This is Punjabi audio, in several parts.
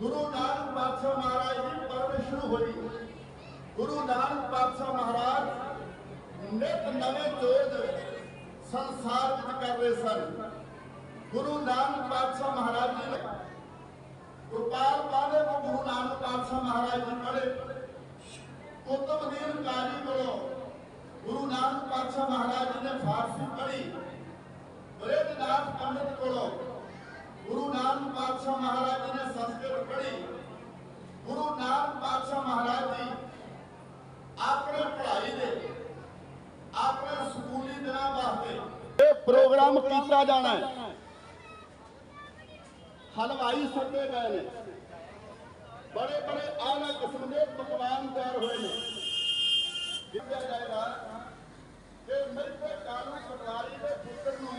ਗੁਰੂ ਨਾਨਕ ਪਾਤਸ਼ਾਹ ਮਹਾਰਾਜ ਦੀ ਪਰਵਰਿਸ਼ ਹੋਈ ਗੁਰੂ ਨਾਨਕ ਪਾਤਸ਼ਾਹ ਨਵੇਂ ਜੋਜ ਸੰਸਾਰ ਵਿੱਚ ਕਰ ਰਹੇ ਸਨ। ਗੁਰੂ ਨਾਨਕ ਪਾਤਸ਼ਾਹ ਮਹਾਰਾਜ ਜੀ ਨੇ ਗੁਰਪਾਲ ਪਾਲੇ ਨੂੰ ਗੁਰੂ ਨਾਨਕ ਪਾਤਸ਼ਾਹ ਮਹਾਰਾਜ ਜੀ ਪੜ੍ਹੇ ਕੁਤਬਦੀਨ ਕਾਜੀ ਕੋਲੋਂ ਗੁਰੂ ਨਾਨਕ ਪਾਤਸ਼ਾਹ ਮਹਾਰਾਜ ਜੀ ਨੇ ਫਾਰਸੀ ਪੜ੍ਹੀ। ਬ੍ਰਿਜਨਾਥ ਪੰਡਿਤ ਕੋਲੋਂ ਗੁਰੂ ਨਾਨਕ ਪਾਤਸ਼ਾਹ ਮਹਾਰਾਜ ਜੀ ਨੇ ਸੰਸਕ੍ਰਿਤ ਪੜ੍ਹੀ। ਗੁਰੂ ਨਾਨਕ ਪਾਤਸ਼ਾਹ ਮਹਾਰਾਜ ਜੀ ਆਪਣੇ ਪੜ੍ਹਾਈ ਦੇ ਆਪਣੇ ਸਕੂਲੀ ਦਿਨਾਂ ਵਾਸਤੇ ਇਹ ਪ੍ਰੋਗਰਾਮ ਕੀਤਾ ਜਾਣਾ ਹੈ ਹਲਵਾਈ ਸੱਦੇ ਗਏ ਨੇ ਬੜੇ ਬੜੇ ਆਲਾ ਕਿਸਮ ਦੇ ਪਕਵਾਨ ਤਿਆਰ ਹੋਏ ਨੇ ਜਿੱਤਿਆ ਜਾਏਗਾ ਕਿ ਮੇਰੇ ਕਾਲੂ ਪਟਵਾਰੀ ਦੇ ਪੁੱਤਰ ਨੂੰ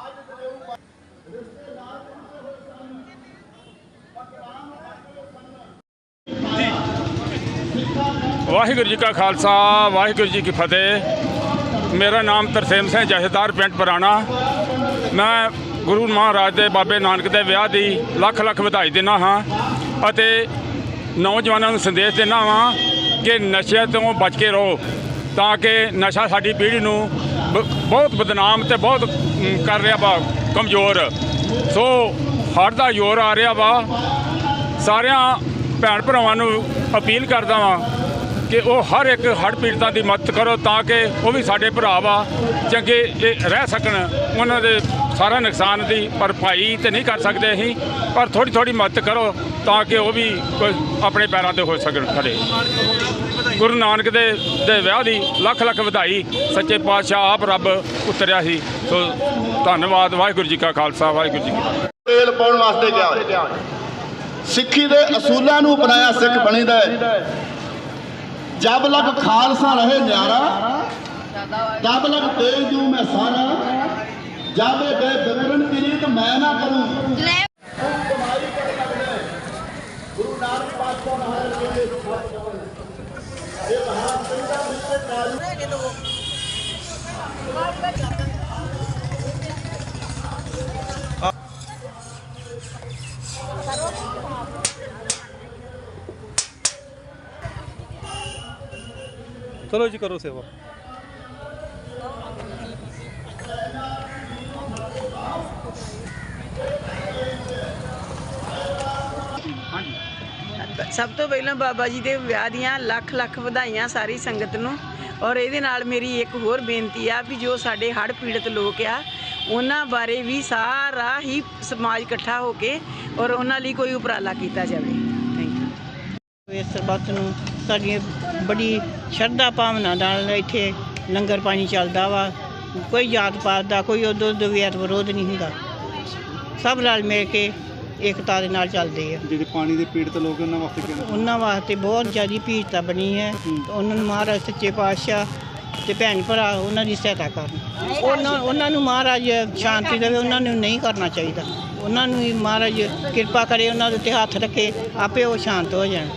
ਅੱਜ ਦੇਉ ਰਿਸ਼ਤੇਦਾਰ ਪਹੁੰਚੇ ਹੋਏ ਸਨ ਪਕਵਾਨ ਰੱਖੇ ਸਨ ਵਾਹਿਗੁਰੂ ਜੀ ਕਾ ਖਾਲਸਾ ਵਾਹਿਗੁਰੂ ਜੀ ਕੀ ਫਤਿਹ ਮੇਰਾ ਨਾਮ ਤਰਸੇਮ ਸਿੰਘ ਜਹੇਦਾਰ, ਪਿੰਡ ਪੁਰਾਣਾ। ਮੈਂ ਗੁਰੂ ਮਹਾਰਾਜ ਦੇ ਬਾਬੇ ਨਾਨਕ ਦੇ ਵਿਆਹ ਦੀ ਲੱਖ ਲੱਖ ਵਧਾਈ ਦਿੰਦਾ ਹਾਂ ਅਤੇ ਨੌਜਵਾਨਾਂ ਨੂੰ ਸੰਦੇਸ਼ ਦਿੰਦਾ ਹਾਂ ਕਿ ਨਸ਼ੇ ਤੋਂ ਬਚ ਕੇ ਰਹੋ ਤਾਂ ਕਿ ਨਸ਼ਾ ਸਾਡੀ ਪੀੜ੍ਹੀ ਨੂੰ ਬ- ਬਹੁਤ ਬਦਨਾਮ ਤੇ ਬਹੁਤ ਕਰ ਰਿਹਾ ਵਾ, ਕਮਜ਼ੋਰ। ਸੋ ਹੜ੍ਹ ਦਾ ਜ਼ੋਰ ਆ ਰਿਹਾ ਵਾ। ਸਾਰਿਆਂ ਭੈਣ ਭਰਾਵਾਂ ਨੂੰ ਅਪੀਲ ਕਰਦਾ ਵਾਂ ਕਿ ਉਹ ਹਰ ਇੱਕ ਹੜ੍ਹ ਪੀੜਤਾਂ ਦੀ ਮਦਦ ਕਰੋ ਤਾਂ ਕਿ ਉਹ ਵੀ ਸਾਡੇ ਭਰਾ ਵਾ ਚੰਗੇ ਇਹ ਰਹਿ ਸਕਣ। ਉਹਨਾਂ ਦੇ ਸਾਰਾ ਨੁਕਸਾਨ ਦੀ ਭਰਪਾਈ ਤੇ ਨਹੀਂ ਕਰ ਸਕਦੇ ਅਸੀਂ, ਪਰ ਥੋੜੀ ਥੋੜੀ ਮਦਦ ਕਰੋ ਤਾਂ ਕਿ ਉਹ ਵੀ ਕੋਈ ਆਪਣੇ ਪੈਰਾਂ ਤੇ ਹੋ ਸਕਣ ਖੜੇ। ਗੁਰੂ ਨਾਨਕ ਦੇ ਦੇ ਵਿਆਹ ਦੀ ਲੱਖ ਲੱਖ ਵਧਾਈ। ਸੱਚੇ ਪਾਤਸ਼ਾਹ ਆਪ ਰੱਬ ਉਤਰਿਆ ਸੀ। ਸੋ ਧੰਨਵਾਦ। ਵਾਹਿਗੁਰੂ ਜੀ ਕਾ ਖਾਲਸਾ, ਵਾਹਿਗੁਰੂ ਜੀ ਕੀ ਤੇਲ ਪਾਉਣ ਵਾਸਤੇ ਗਿਆ ਸਿੱਖੀ ਦੇ ਅਸੂਲਾਂ ਨੂੰ ਅਪਣਾਇਆ ਸਿੱਖ ਬਣੀਦਾ ਹੈ। ਜਬ ਲਗ ਖਾਲਸਾ ਰਹੇ ਨਿਆਰਾ ਤਬ ਲਗ ਤੇਲ ਜੂ ਮੈਂ ਸਾਰਾ। ਜਾਵੇ ਗਏ ਬਿਗੜਨ ਕੀ ਰੀਤ ਮੈਂ ਨਾ ਕਰੂੰ ਕਮਾਈ ਕਰਨ ਲੱਗਦਾ ਹੈ। ਗੁਰੂ ਨਾਨਕ ਪਾਤਸ਼ਾਹ ਮਹਾਰਾਜ ਜੀ ਦੇ ਸਤਿ ਇਹ ਮਹਾਨ ਸਿੰਘਾਂ ਵਿੱਚ ਕਾਲੀ ਚਲੋ ਜੀ ਕਰੋ ਸੇਵਾ। ਸਭ ਤੋਂ ਪਹਿਲਾਂ ਬਾਬਾ ਜੀ ਦੇ ਵਿਆਹ ਦੀਆਂ ਲੱਖ ਲੱਖ ਵਧਾਈਆਂ ਸਾਰੀ ਸੰਗਤ ਨੂੰ। ਔਰ ਇਹਦੇ ਨਾਲ ਮੇਰੀ ਇੱਕ ਹੋਰ ਬੇਨਤੀ ਆ ਵੀ ਜੋ ਸਾਡੇ ਹੜ੍ਹ ਪੀੜਤ ਲੋਕ ਆ ਉਹਨਾਂ ਬਾਰੇ ਵੀ ਸਾਰਾ ਹੀ ਸਮਾਜ ਇਕੱਠਾ ਹੋ ਕੇ ਔਰ ਉਹਨਾਂ ਲਈ ਕੋਈ ਉਪਰਾਲਾ ਕੀਤਾ ਜਾਵੇ। ਥੈਂਕ ਯੂ ਇਸ ਸਰਬੱਤ ਨੂੰ ਸਾਡੀ ਬੜੀ ਸ਼ਰਧਾ ਭਾਵਨਾ ਨਾਲ ਇੱਥੇ ਲੰਗਰ ਪਾਣੀ ਚੱਲਦਾ ਵਾ। ਕੋਈ ਜਾਤ ਪਾਤ ਦਾ ਕੋਈ ਉਦੋਂ ਦਵਿਆਤ ਵਿਰੋਧ ਨਹੀਂ ਹੁੰਦਾ। ਸਭ ਰਲ ਮਿਲ ਕੇ ਏਕਤਾ ਦੇ ਨਾਲ ਚੱਲਦੇ ਆ। ਜਿਹੜੇ ਪਾਣੀ ਦੇ ਪੀੜਤ ਲੋਕ ਉਹਨਾਂ ਵਾਸਤੇ ਕਿਹੜਾ ਉਹਨਾਂ ਵਾਸਤੇ ਬਹੁਤ ਜ਼ਿਆਦਾ ਭੀੜਤਾ ਬਣੀ ਹੈ। ਉਹਨਾਂ ਨੂੰ ਮਹਾਰਾਜ ਸੱਚੇ ਪਾਤਸ਼ਾਹ ਤੇ ਭੈਣ ਭਰਾ ਉਹਨਾਂ ਦੀ ਸਹਾਇਤਾ ਕਰਨ। ਉਹਨਾਂ ਉਹਨਾਂ ਨੂੰ ਮਹਾਰਾਜ ਸ਼ਾਂਤੀ ਦੇਵੇ ਉਹਨਾਂ ਨੂੰ ਨਹੀਂ ਕਰਨਾ ਚਾਹੀਦਾ। ਉਹਨਾਂ ਨੂੰ ਹੀ ਮਹਾਰਾਜ ਕਿਰਪਾ ਕਰੇ ਉਹਨਾਂ ਦੇ ਉੱਤੇ ਹੱਥ ਰੱਖੇ ਆਪੇ ਉਹ ਸ਼ਾਂਤ ਹੋ ਜਾਣ।